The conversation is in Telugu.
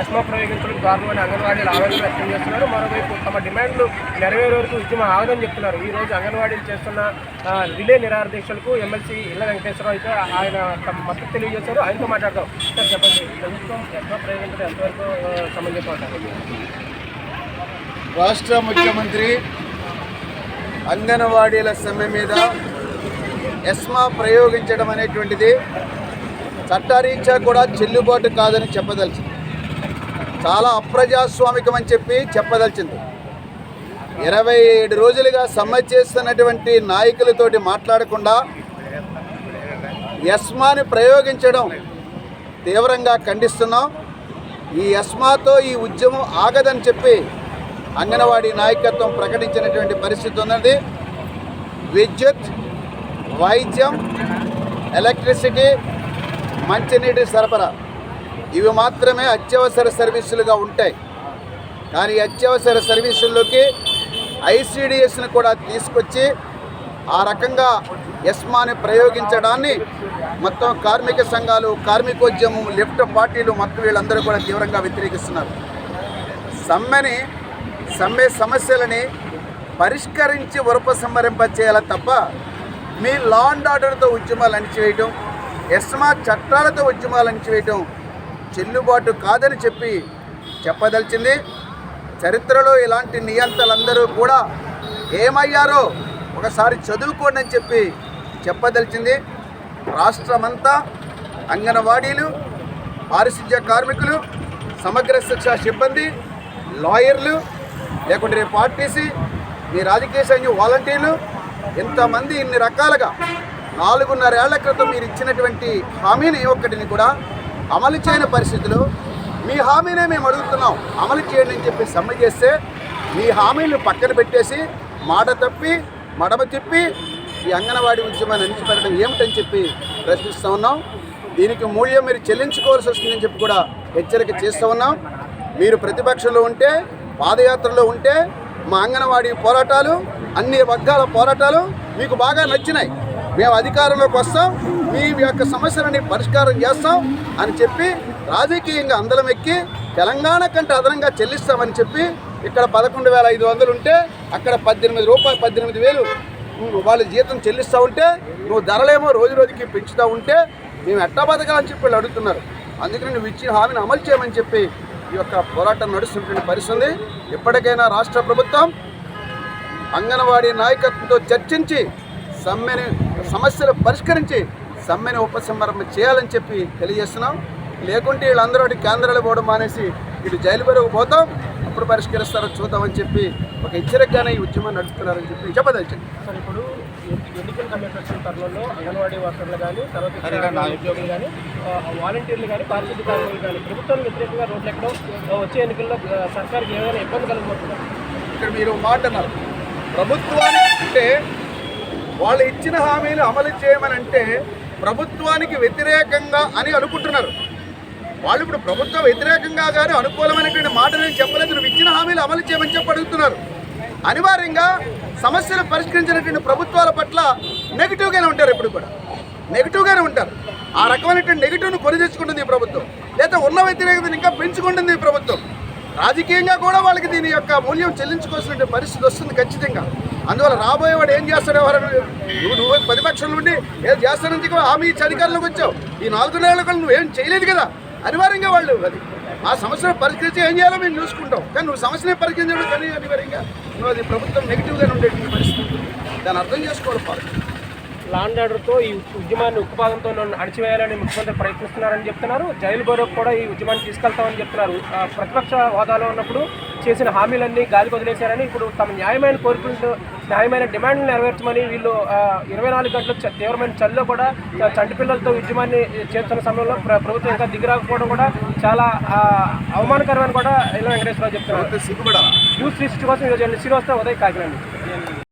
ఎస్మా ప్రయోగించడం దారుణమైన అంగన్వాడీలు ఆవేదన వ్యక్తం చేస్తున్నారు. మరోవైపు తమ డిమాండ్లు నెరవేరే వరకు ఉద్యమం ఆగదని చెప్తున్నారు. ఈ రోజు అంగన్వాడీలు చేస్తున్న రిలే నిరాదీక్షలకు ఎమ్మెల్సీ ఇళ్ళ వెంకటేశ్వరరావు అయితే ఆయన తమ మద్దతు తెలియజేశారు. ఆయనతో మాట్లాడదాం. సార్ చెప్పండి. ప్రభుత్వం ఎస్మా ప్రయోగించడం ఎంతవరకు ఆ, రాష్ట్ర ముఖ్యమంత్రి అంగన్వాడీల సమ్మె మీద ఎస్మా ప్రయోగించడం అనేటువంటిది చట్టరీత్యా కూడా చెల్లుబాటు కాదని చెప్పదలిచింది. చాలా అప్రజాస్వామికం అని చెప్పి చెప్పదలిచింది. ఇరవై ఏడు రోజులుగా సమ్మె చేస్తున్నటువంటి నాయకులతోటి మాట్లాడకుండా ఎస్మాని ప్రయోగించడం తీవ్రంగా ఖండిస్తున్నాం. ఈ ఎస్మాతో ఈ ఉద్యమం ఆగదని చెప్పి అంగన్వాడీ నాయకత్వం ప్రకటించినటువంటి పరిస్థితి ఉన్నది. విద్యుత్ వైద్యం ఎలక్ట్రిసిటీ మంచినీటి సరఫరా. ఇవి మాత్రమే అత్యవసర సర్వీసులుగా ఉంటాయి. కానీ అత్యవసర సర్వీసుల్లోకి ఐసిడిఎస్ని కూడా తీసుకొచ్చి ఆ రకంగా ఎస్మాని ప్రయోగించడాన్ని మొత్తం కార్మిక సంఘాలు కార్మికోద్యమం లెఫ్ట్ పార్టీలు మొత్తం వీళ్ళందరూ కూడా తీవ్రంగా వ్యతిరేకిస్తున్నారు. సమ్మెని సమ్మె సమస్యలని పరిష్కరించి ఉపసంహరింప చేయాలి తప్ప మీ లా అండ్ ఆర్డర్తో ఉద్యమాలు అణిచివేయటం ఎస్మా చట్టాలతో ఉద్యమాలు అణిచివేయటం చెల్లుబాటు కాదని చెప్పి చెప్పదలిచింది. చరిత్రలో ఇలాంటి నియంతలందరూ కూడా ఏమయ్యారో ఒకసారి చదువుకోండి అని చెప్పి చెప్పదలిచింది. రాష్ట్రమంతా అంగన్వాడీలు పారిశుధ్య కార్మికులు సమగ్ర శిక్ష సిబ్బంది లాయర్లు లేకుంటే రేపు ఆర్టీసీ మీ రాజకీయ సైన్యం వాలంటీర్లు ఇంతమంది ఇన్ని రకాలుగా నాలుగున్నరేళ్ళ క్రితం మీరు ఇచ్చినటువంటి హామీని ఒక్కటిని కూడా అమలు చేయని పరిస్థితులు మీ హామీనే మేము అడుగుతున్నాం. అమలు చేయండి అని చెప్పి సమ్మె చేస్తే మీ హామీలు పక్కన పెట్టేసి మాట తప్పి మడమ తిప్పి ఈ అంగన్వాడీ ఉద్యమాన్ని అంచిపెట్టడం ఏమిటని చెప్పి ప్రశ్నిస్తూ ఉన్నాం. దీనికి మూల్యం మీరు చెల్లించుకోవాల్సి వస్తుందని చెప్పి కూడా హెచ్చరిక చేస్తూ ఉన్నాం. మీరు ప్రతిపక్షంలో ఉంటే పాదయాత్రలో ఉంటే మా అంగన్వాడీ పోరాటాలు అన్ని వర్గాల పోరాటాలు మీకు బాగా నచ్చినాయి. మేము అధికారంలోకి వస్తాం. మీ యొక్క సమస్యలని పరిష్కారం చేస్తాం అని చెప్పి రాజకీయంగా అందలం ఎక్కి తెలంగాణ కంటే అదనంగా చెల్లిస్తామని చెప్పి ఇక్కడ పదకొండు వేల ఐదు వందలు ఉంటే అక్కడ పద్దెనిమిది రూపాయలు పద్దెనిమిది వేలు నువ్వు వాళ్ళ జీతం చెల్లిస్తూ ఉంటే నువ్వు ధరలేమో రోజు రోజుకి పెంచుతూ ఉంటే మేము ఎట్టా బతకాలని చెప్పి వాళ్ళు అడుగుతున్నారు. అందుకని నువ్వు ఇచ్చిన హామీని అమలు చేయమని చెప్పి ఈ యొక్క పోరాటం నడుస్తున్నటువంటి పరిస్థితి ఇప్పటికైనా రాష్ట్ర ప్రభుత్వం అంగన్వాడీ నాయకత్వంతో చర్చించి సమ్మెని సమస్యలు పరిష్కరించి సమ్మెని ఉపసంహరణ చేయాలని చెప్పి తెలియజేస్తున్నాం. లేకుంటే వీళ్ళందరూ అటు కేంద్రాలు పోవడం మానేసి ఇటు జైలు వరకు పోతాం. అప్పుడు పరిష్కరిస్తారో చూద్దామని చెప్పి ఒక హెచ్చరికగానే ఈ ఉద్యమాన్ని నడుపుతున్నారని చెప్పి చెప్పదలిచింది సార్ ఇప్పుడు ఎన్ని- ఎన్నికల కమిషన్ వచ్చిన తరుణంలో అంగన్వాడీ వర్కర్లు కానీ తర్వాత ఉద్యోగులు కానీ వాలంటీర్లు కానీ పారిశుద్ధ్య కార్మికులు కానీ ప్రభుత్వానికి వ్యతిరేకంగా రోడ్లు ఎక్కడం వచ్చే ఎన్నికల్లో సర్కార్కి ఏమైనా ఇబ్బంది కలగబోతుందా ఇక్కడ మీరు మాట అన్నారు. ప్రభుత్వానికి అంటే వాళ్ళు ఇచ్చిన హామీలు అమలు చేయమని అంటే ప్రభుత్వానికి వ్యతిరేకంగా అని అనుకుంటున్నారు. వాళ్ళు ఇప్పుడు ప్రభుత్వం వ్యతిరేకంగా కానీ అనుకూలమైనటువంటి మాట నేను చెప్పలేదు. నువ్వు ఇచ్చిన హామీలు అమలు చేయమని చెప్పి అడుగుతున్నారు. అనివార్యంగా సమస్యలు పరిష్కరించినటువంటి ప్రభుత్వాల పట్ల నెగిటివ్గానే ఉంటారు ఎప్పుడు కూడా. నెగిటివ్గానే ఉంటారు. ఆ రకమైనటువంటి నెగిటివ్ను కొని తెచ్చుకుంటుంది ఈ ప్రభుత్వం. లేదా ఉన్న వ్యతిరేకతను ఇంకా పెంచుకుంటుంది ఈ ప్రభుత్వం. రాజకీయంగా కూడా వాళ్ళకి దీని యొక్క మూల్యం చెల్లించుకోవాల్సిన పరిస్థితి వస్తుంది ఖచ్చితంగా. అందువల్ల రాబోయేవాడు ఏం చేస్తాడు ఎవరు నువ్వు ప్రతిపక్షంలో ఉండి ఏం చేస్తానని చెప్పి హామీ ఇచ్చి అధికారంలోకి వచ్చావు. ఈ నాలుగు నెలలకు నువ్వు నువ్వేం చేయలేదు కదా. అనివార్యంగా వాళ్ళు అది. ఆ సమస్యను పరిష్కరించి ఏం చేయాలో మేము చూసుకుంటాం. కానీ నువ్వు సమస్యనే పరిష్కరించడం కానీ అనివార్యంగా నువ్వు అది ప్రభుత్వం నెగిటివ్గానే ఉండేటువంటి పరిస్థితి దాన్ని అర్థం చేసుకోవాలి పాలకులు లాండ్ ఆర్డర్తో ఈ ఉద్యమాన్ని ఉక్కుపాదంతో అణచివేయాలని ముఖ్యమంత్రి ప్రయత్నిస్తున్నారని చెప్తున్నారు. జైలు బోరకు కూడా ఈ ఉద్యమాన్ని తీసుకెళ్తామని చెప్తున్నారు. ప్రతిపక్ష హోదాలో ఉన్నప్పుడు చేసిన హామీలన్నీ గాలి వదిలేశారని ఇప్పుడు తమ న్యాయమైన కోరికలతో న్యాయమైన డిమాండ్లు నెరవేర్చమని వీళ్ళు ఇరవై నాలుగు గంటల తీవ్రమైన చలిలో కూడా చంటి పిల్లలతో ఉద్యమాన్ని చేస్తున్న సమయంలో ప్ర- ప్రభుత్వం ఇంకా దిగిరాకపోవడం కూడా చాలా అవమానకరమని కూడా ఇలా వెంకటేశ్వరరావు చెప్తున్నారు. న్యూస్ లిస్ట్ కోసం ఈరోజు శ్రీనివాసరావు ఉదయ్ కాకినాడ